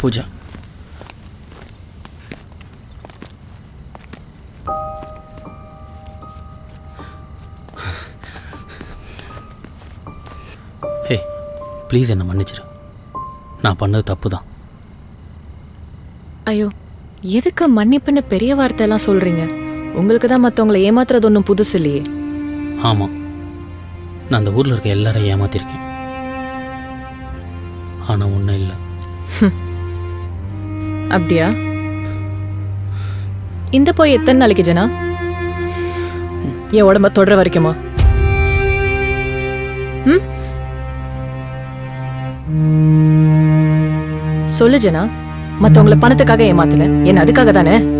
பூஜா. ஹே please என்னை மன்னிச்சிரு. நான் பண்ணது தப்பு தான் ஐயோ எதுக்கு மன்னிப்புன்னு பெரிய வார்த்தையெல்லாம் சொல்றீங்க? உங்களுக்கு தான் மற்றவங்களை ஏமாத்துறது ஒன்றும் புதுசு இல்லையே. ஆமாம் நான் அந்த ஊரில் இருக்க எல்லாரையும் ஏமாத்திருக்கேன். அப்படியா? இந்த போய் எத்தனை நாளைக்கு ஜனா? என் உடம்ப தொடர வரைக்குமா? ம்? சொல்லு ஜனா மத்தவங்கள பணத்துக்காக ஏமாத்தின. என்ன அதுக்காக தானே?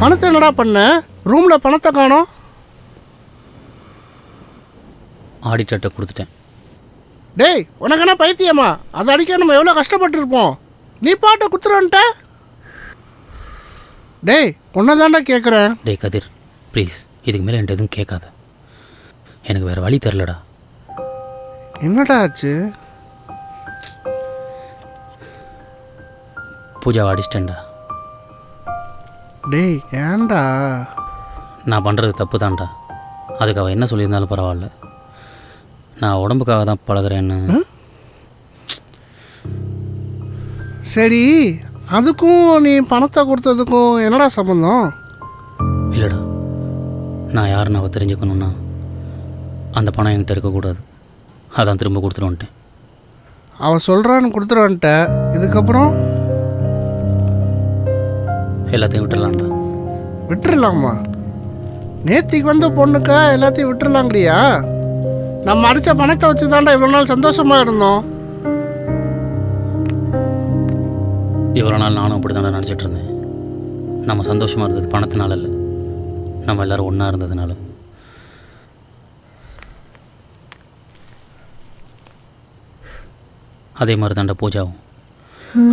பணத்தை என்னடா பண்ண? ரூம்ல பணத்தை காணோம். ஆடிட்டர்கிட்ட கொடுத்துட்டேன். டேய் உனக்கு என்ன பைத்தியமா? அதை அடிக்க நம்ம எவ்வளோ கஷ்டப்பட்டுருப்போம். நீ பாட்டை குத்துறன்ட்ட. டேய் உன்னை தாண்டா கேட்குறேன் டேய் கதிர் ப்ளீஸ் இதுக்கு மேலே என்கிட்ட எதுவும் கேட்காத. எனக்கு வேறு வழி தெரிலடா என்னடா ஆச்சு? பூஜாவை அடிச்சிட்டேன்டா. டேய் ஏன்டா? நான் பண்ணுறது தப்பு தான்டா அதுக்கு அவள் என்ன சொல்லியிருந்தாலும் பரவாயில்ல. நான் உடம்புக்காக தான் பழகுறேன்னு. சரி அதுக்கும் நீ பணத்தை கொடுத்ததுக்கும் என்னடா சம்மந்தம் இல்லைடா. நான் யாருன்னு அவள் தெரிஞ்சுக்கணுன்னா அந்த பணம் என்கிட்ட இருக்கக்கூடாது. அதான் திரும்ப கொடுத்துட்டு வந்துட்டேன் அவன் சொல்கிறான்னு கொடுத்துருவன்ட்ட. இதுக்கப்புறம்? எல்லாத்தையும் விட்டுடலாம்டா விட்டுறலாமா? நேத்திக்கு வந்த பொண்ணுக்கா எல்லாத்தையும் விட்டுறலாங்கிறியா நம்ம அடித்த பணத்தை வச்சு தாண்டா இவ்வளோ நாள் சந்தோஷமா இருந்தோம். இவ்வளோ நாள் நானும் அப்படி தானே நினச்சிட்டு இருந்தேன். நம்ம சந்தோஷமாக இருந்தது பணத்தினால இல்லை. நம்ம எல்லாரும் ஒன்றா இருந்ததுனால. அதே மாதிரி தாண்டா பூஜாவும்.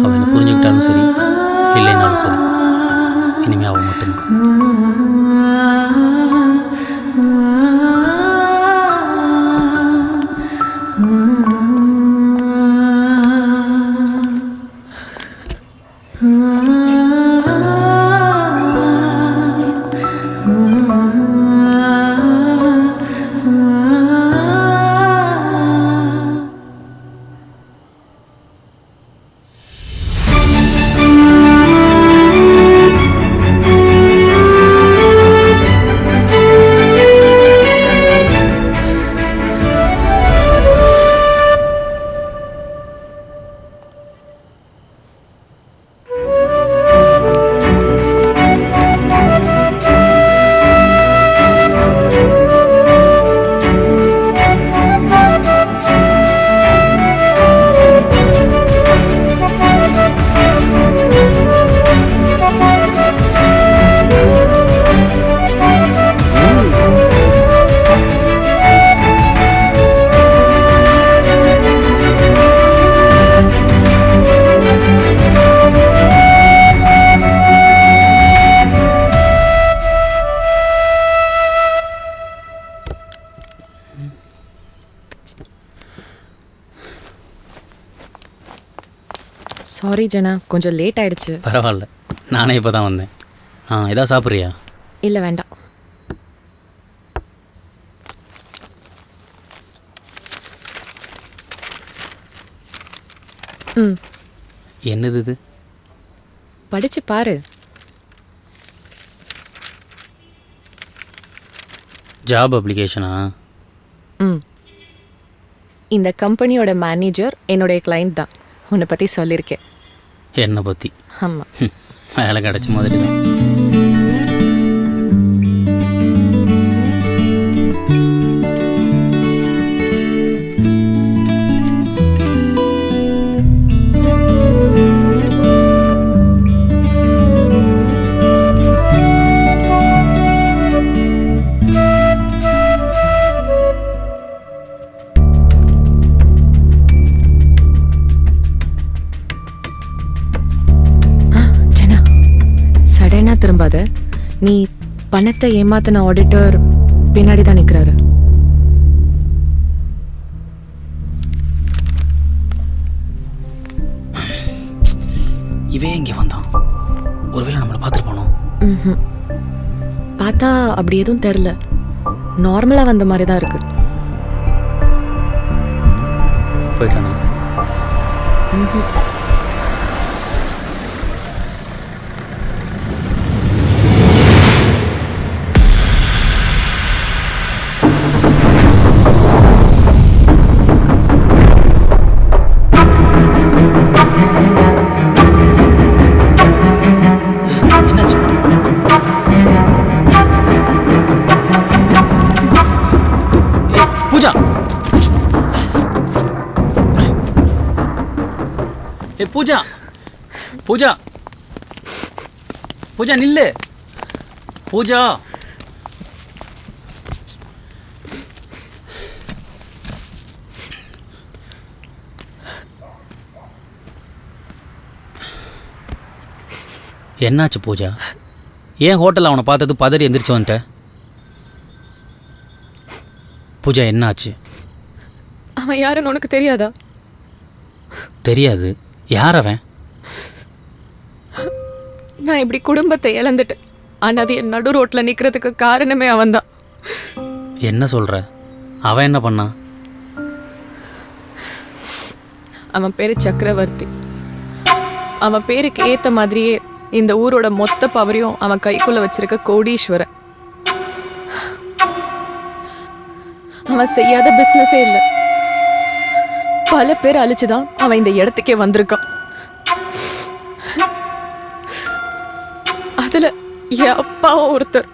அவள் என்ன புரிஞ்சுக்கிட்டாலும் சரி இல்லைனாலும் சரி. ታሪክን የሚያወሙት ነው። சாரி ஜனா கொஞ்சம் லேட் ஆயிடுச்சு. பரவாயில்ல. நானே இப்போ தான் வந்தேன். ஆ எதா சாப்பிட்றியா? இல்லை வேண்டாம். ம். என்னது இது? படிச்சு பாரு. ஜாப் அப்ளிகேஷனா ம். இந்த கம்பெனியோட மேனேஜர் என்னுடைய கிளைண்ட் தான். உன்னை பற்றி சொல்லியிருக்கேன் என்னை பற்றி ஆமாம் வேலை கிடச்ச மாதிரி தான் பணத்தை ஏமாத்தின ஆடிட்டர் பின்னாடி தான் நிற்கிறாரு இவே இங்கே வந்தான். ஒருவேளை நம்மளை பார்த்துருப்பானோ ம்ஹும். பார்த்தா அப்படி எதுவும் தெரில. நார்மலாக வந்த மாதிரி தான் இருக்கு. போயிட்டானா? என்னாச்சு பூஜா பூஜா பூஜா நில்லு. பூஜா. என்னாச்சு பூஜா? ஏன் ஹோட்டலில் அவனை பார்த்தது பதறி எந்திரிச்சு வந்துட்ட? பூஜா என்னாச்சு? அவன் யாருன்னு உனக்கு தெரியாதா? தெரியாது. யார் அவன் நான் இப்படி குடும்பத்தை இழந்துட்டேன். ஆனால் அது என் நடு ரோட்டில் நிற்கிறதுக்கு காரணமே அவன்தான். என்ன சொல்கிற அவன் என்ன பண்ணான் அவன் பேர் சக்கரவர்த்தி. அவன் பேருக்கு ஏற்ற மாதிரியே இந்த ஊரோட மொத்த பவரையும் அவன் கைக்குள்ள வச்சிருக்க கோடீஸ்வரன். அவன் செய்யாத பிஸ்னஸே இல்லை. பல பேர் அழிச்சுதான் அவன் இந்த இடத்துக்கே வந்திருக்கான். அதுல என் அப்பாவும் ஒருத்தர்.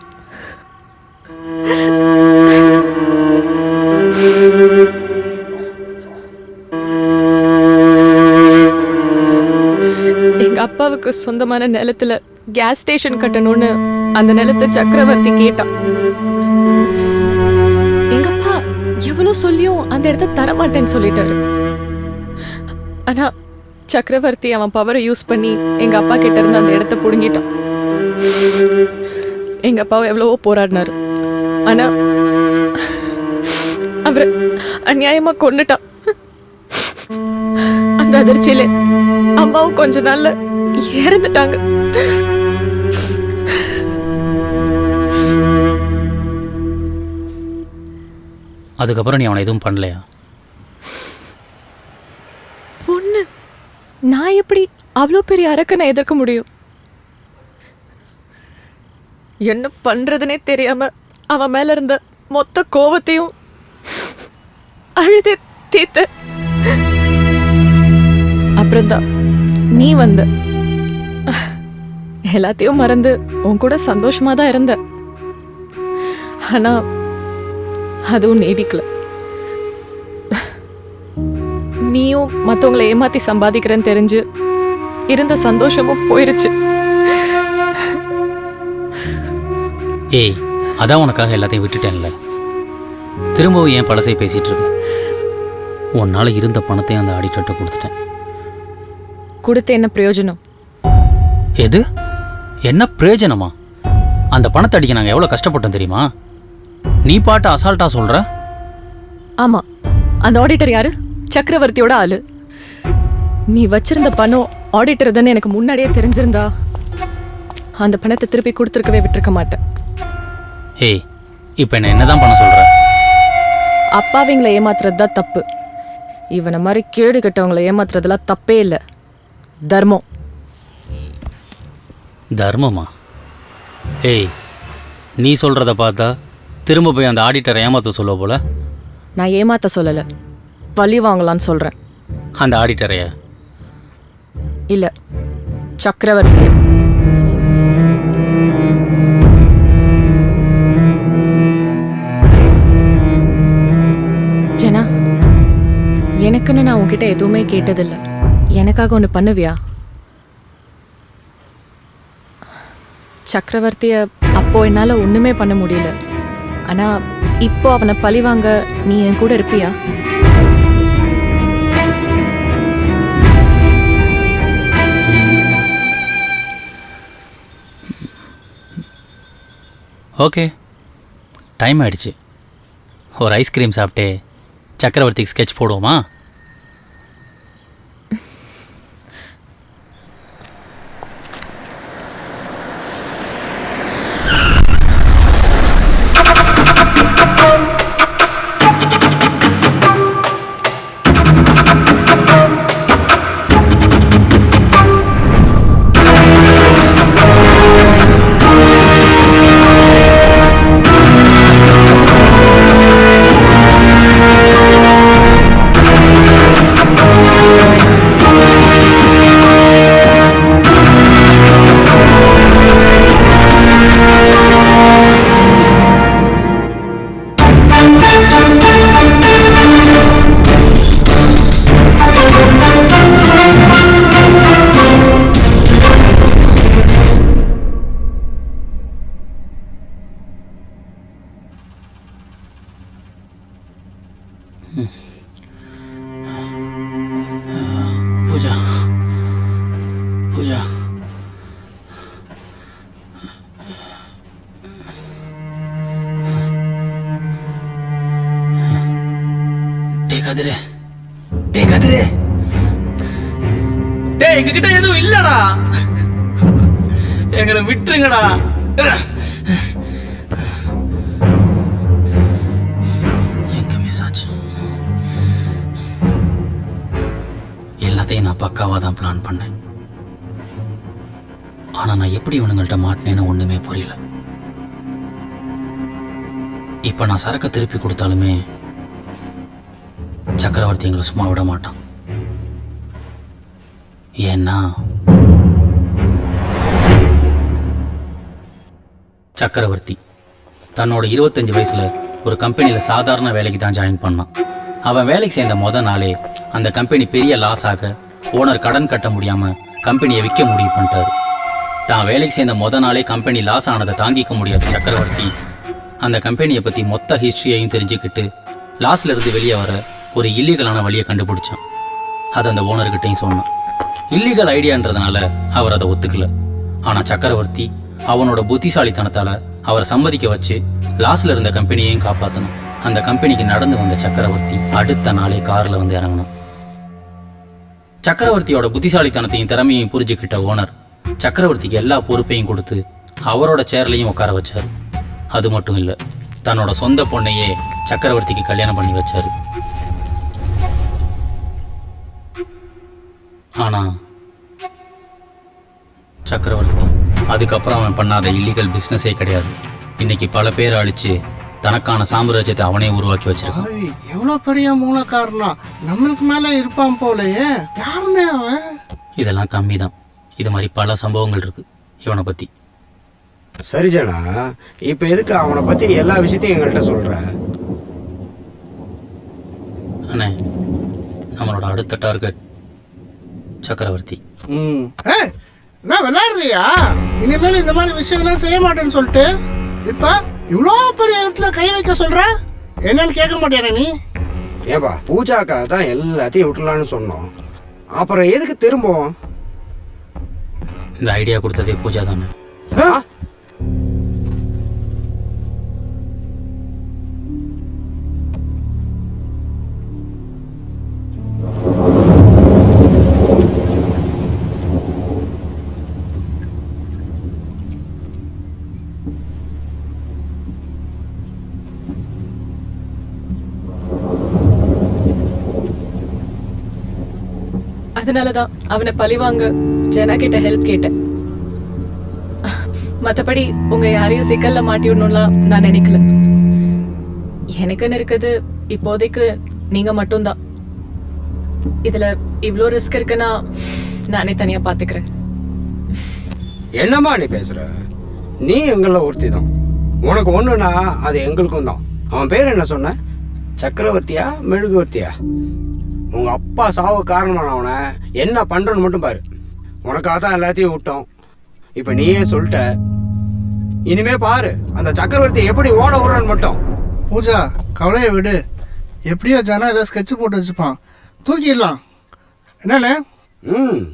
எங்க அப்பாவுக்கு சொந்தமான நிலத்துல கேஸ் ஸ்டேஷன் கட்டணும்னு அந்த நிலத்தை சக்கரவர்த்தி கேட்டான். எங்க அப்பா எவ்வளவு சொல்லியும் அந்த இடத்த தரமாட்டேன்னு சொல்லிட்டாரு. ஆனா சக்கரவர்த்தி அவன் பவரை யூஸ் பண்ணி எங்க அப்பா கிட்ட இருந்து அந்த இடத்த புடுங்கிட்டான். எங்க அப்பாவை எவ்வளவோ போராடினாரு. ஆனா அவர் அநியாயமா கொண்டுட்டான் அந்த அதிர்ச்சியில அம்மாவும் கொஞ்ச நாள்ல இறந்துட்டாங்க. அதுக்கப்புறம் நீ அவனை எதுவும் பண்ணலையா பொண்ணு நான் எப்படி அவ்வளோ பெரிய அரக்கனை எதிர்க்க முடியும்? என்ன பண்றதுனே தெரியாம அவன் மேல இருந்த மொத்த கோவத்தையும் அழுதே தீத்த அப்புறம்தான் நீ வந்த. எல்லாத்தையும் மறந்து உன் கூட சந்தோஷமா தான் இருந்த. ஆனா அதுவும் நீடிக்கல. நீயும் மற்றவங்களை ஏமாத்தி சம்பாதிக்கிறேன்னு தெரிஞ்சு இருந்த சந்தோஷமும் போயிருச்சு. ஏய் அதான் உனக்காக எல்லாத்தையும் விட்டுட்டேன்ல. திரும்பவும் ஏன் பழசை பேசிகிட்டு இருக்க? உன்னால் இருந்த பணத்தையும் அந்த ஆடிட்டர்கிட்ட கொடுத்துட்டேன். கொடுத்து என்ன பிரயோஜனம்? எது? என்ன பிரயோஜனமா? அந்த பணத்தை அடிக்க நாங்கள் எவ்வளோ கஷ்டப்பட்டோம் தெரியுமா? நீ பாட்டு அசால்ட்டாக சொல்கிற ஆமா. அந்த ஆடிட்டர் யாரு? சக்கரவர்த்தியோட ஆளு. நீ வச்சிருந்த பணம் ஆடிட்டர் தானே எனக்கு முன்னாடியே தெரிஞ்சிருந்தா அந்த பணத்தை திருப்பி கொடுத்துருக்கவே விட்டுருக்க மாட்டேன். ஏய் இப்போ என்ன என்ன தான் பண்ண சொல்கிற அப்பாவிங்களை ஏமாத்துறது தான் தப்பு. இவனை மாதிரி கேடு கெட்டவங்களை ஏமாத்துறதுலாம் தப்பே இல்லை. தர்மம். தர்மமா? ஏய் நீ சொல்கிறத பார்த்தா திரும்ப போய் அந்த ஆடிட்டரை ஏமாற்ற சொல்லுவ போல? நான் ஏமாத்த சொல்லலை. பழி வாங்கலான்னு சொல்கிறேன் அந்த ஆடிட்டரைய இல்லை சக்கரவர்த்தி. ஜனா எனக்குன்னு நான் உன்கிட்ட எதுவுமே கேட்டதில்லை. எனக்காக ஒன்று பண்ணுவியா? சக்கரவர்த்திய அப்போ என்னால் ஒன்றுமே பண்ண முடியல. ஆனால் இப்போ அவனை பழிவாங்க நீ என் கூட இருப்பியா? ஓகே. டைம் ஆயிடுச்சு. ஒரு ஐஸ்கிரீம் சாப்பிட்டு சக்கரவர்த்திக்கு ஸ்கெட்ச் போடுவோமா? பூஜா பூஜா டே கதிரே. டே கதிரே. டேய் எங்ககிட்ட எதுவும் இல்லடா. எங்களை விட்டுருங்கடா. எல்லாத்தையும் தான் பிளான் பண்ணேன். ஆனால் நான் எப்படி இவனுங்கள்ட்ட மாட்டினேன்னு ஒன்றுமே புரியல. இப்போ நான் சரக்கை திருப்பி கொடுத்தாலுமே சக்கரவர்த்தி எங்களை சும்மா விட மாட்டான். ஏன்னா சக்கரவர்த்தி தன்னோட இருபத்தஞ்சு வயசுல ஒரு கம்பெனியில் சாதாரண வேலைக்கு தான் ஜாயின் பண்ணான். அவன் வேலைக்கு சேர்ந்த மொதல் நாளே அந்த கம்பெனி பெரிய லாஸ் ஆக ஓனர் கடன் கட்ட முடியாம கம்பெனியை விற்க முடிவு பண்ணிட்டாரு. தான் வேலைக்கு சேர்ந்த மொத நாளே கம்பெனி லாஸ் ஆனதை தாங்கிக்க முடியாத சக்கரவர்த்தி அந்த கம்பெனியை பற்றி மொத்த ஹிஸ்ட்ரியையும் தெரிஞ்சுக்கிட்டு லாஸ்ல இருந்து வெளியே வர ஒரு இல்லீகலான வழியை கண்டுபிடிச்சான். அதை அந்த ஓனர்கிட்டையும் சொன்னான். இல்லீகல் ஐடியான்றதுனால அவர் அதை ஒத்துக்கல. ஆனா சக்கரவர்த்தி அவனோட புத்திசாலித்தனத்தால அவரை சம்மதிக்க வச்சு லாஸ்ல இருந்த கம்பெனியையும் காப்பாத்தணும் அந்த கம்பெனிக்கு நடந்து வந்த சக்கரவர்த்தி அடுத்த நாளே கார்ல வந்து இறங்கணும் சக்கரவர்த்தியோட புத்திசாலித்தனத்தையும் திறமையும் புரிஞ்சுக்கிட்ட ஓனர் சக்கரவர்த்திக்கு எல்லா பொறுப்பையும் கொடுத்து அவரோட சேர்லையும் உட்கார வச்சாரு. அது மட்டும் இல்லை தன்னோட சொந்த பொண்ணையே சக்கரவர்த்திக்கு கல்யாணம் பண்ணி வச்சார். ஆனா சக்கரவர்த்தி அதுக்கப்புறம் அவன் பண்ணாத இல்லீகல் பிஸ்னஸே கிடையாது. இன்னைக்கு பல பேர் அழிச்சு தனக்கான சாம்ராஜ்யத்தை அவனே உருவாக்கி வச்சிருக்கான். எவ்வளோ பெரிய மூலக்காரனா? நம்மளுக்கு மேலே இருப்பான் போலயே. யாருமே அவன்? இதெல்லாம் கம்மி தான் இது மாதிரி பல சம்பவங்கள் இருக்கு இவனை பத்தி. சரி ஜனா இப்போ எதுக்கு அவனை பத்தி எல்லா விஷயத்தையும் எங்கள்கிட்ட சொல்ற? அண்ணே நம்மளோட அடுத்த டார்கெட் சக்கரவர்த்தி. ம். ஏ என்ன விளையாடுறியா? இனிமேல் இந்த மாதிரி விஷயங்கள்லாம் செய்ய மாட்டேன்னு சொல்லிட்டு. இப்போ இவ்வளோ பெரிய இடத்துல கை வைக்க சொல்ற? என்னன்னு கேட்க மாட்டேனே நீ. ஏன்பா பூஜாக்காக தான் எல்லாத்தையும் விட்டுலான்னு சொன்னோம். அப்புறம் எதுக்கு திரும்பவும்? இந்த ஐடியா கொடுத்ததே பூஜா தானே. அதனாலதான் அவனை பழிவாங்க ஜனா கிட்ட ஹெல்ப் கேட்டேன். மத்தபடி உங்க யாரையும் சிக்கல்ல மாட்டி விடணும்லாம் நான் நினைக்கல. எனக்குன்னு இருக்குது இப்போதைக்கு நீங்க மட்டும்தான். இதுல இவ்வளோ ரிஸ்க் இருக்குன்னா நானே தனியா பாத்துக்கிறேன். என்னம்மா நீ பேசுற? நீ எங்கள ஒருத்தி தான் உனக்கு ஒண்ணுனா அது எங்களுக்கும் தான் அவன் பேர் என்ன சொன்ன? சக்கரவர்த்தியா மெழுகுவர்த்தியா? உங்க அப்பா சாவு காரணமானவனை என்ன பண்றன்னு மட்டும் பாரு. உனக்காக தான் எல்லாத்தையும் விட்டோம். இப்ப நீயே சொல்லிட்ட. இனிமே பாரு அந்த சக்கரவர்த்தி எப்படி ஓட விடுறன்னு மட்டும். பூஜா கவலையை விடு. எப்படியோ ஜனா ஏதோ ஸ்கெட்ச் போட்டு வச்சுப்பான். தூக்கிடலாம். என்னண்ணே? ம்.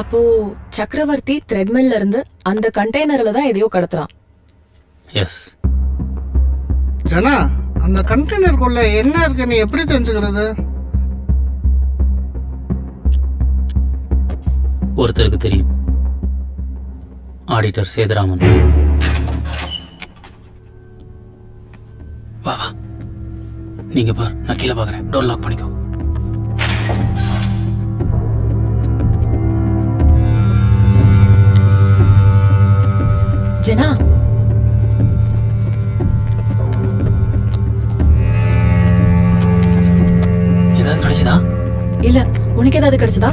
அப்போ சக்கரவர்த்தி த்ரெட்மில்ல இருந்து அந்த கண்டெய்னர்ல தான் எதையோ கடத்துறான். எஸ் ஜனா அந்த கண்டெய்னருக்குள்ள என்ன இருக்கு? நீ எப்படி தெரிஞ்சுக்கிறது? ஒருத்தருக்கு தெரியும். ஆடிட்டர் சேதுராமன். வா வா. நீங்க பார் நான் கீழே பார்க்குறேன். டோர் லாக் பண்ணிக்கோ. ஜனா ஏதாவது கிடைச்சதா? இல்ல உனக்கு ஏதாவது கிடைச்சதா?